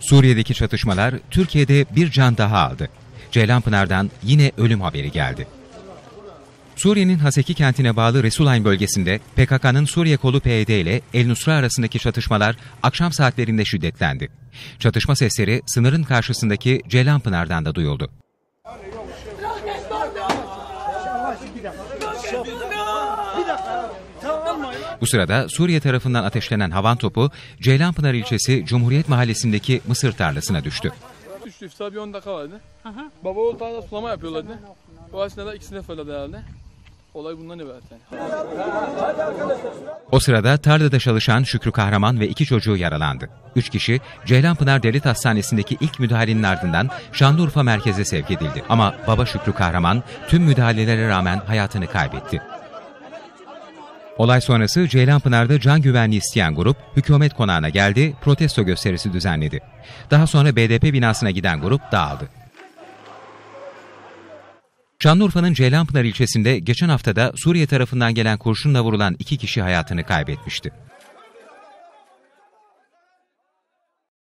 Suriye'deki çatışmalar Türkiye'de bir can daha aldı. Ceylanpınar'dan yine ölüm haberi geldi. Suriye'nin Haseki kentine bağlı Resulayn bölgesinde PKK'nın Suriye kolu PYD ile El Nusra arasındaki çatışmalar akşam saatlerinde şiddetlendi. Çatışma sesleri sınırın karşısındaki Ceylanpınar'dan da duyuldu. Bu sırada Suriye tarafından ateşlenen havan topu Ceylanpınar ilçesi Cumhuriyet Mahallesi'ndeki mısır tarlasına düştü. Düştü iftar bir 10 dakika vardı. Baba oğul tarlada sulama yapıyorlardı. O esnada ikisine fırladı herhalde. Olay bundan ibaret. O sırada tarlada çalışan Şükrü Kahraman ve iki çocuğu yaralandı. Üç kişi Ceylanpınar Devlet Hastanesi'ndeki ilk müdahalenin ardından Şanlıurfa merkeze sevk edildi. Ama baba Şükrü Kahraman tüm müdahalelere rağmen hayatını kaybetti. Olay sonrası Ceylanpınar'da can güvenliği isteyen grup hükümet konağına geldi, protesto gösterisi düzenledi. Daha sonra BDP binasına giden grup dağıldı. Şanlıurfa'nın Ceylanpınar ilçesinde geçen haftada Suriye tarafından gelen kurşunla vurulan iki kişi hayatını kaybetmişti.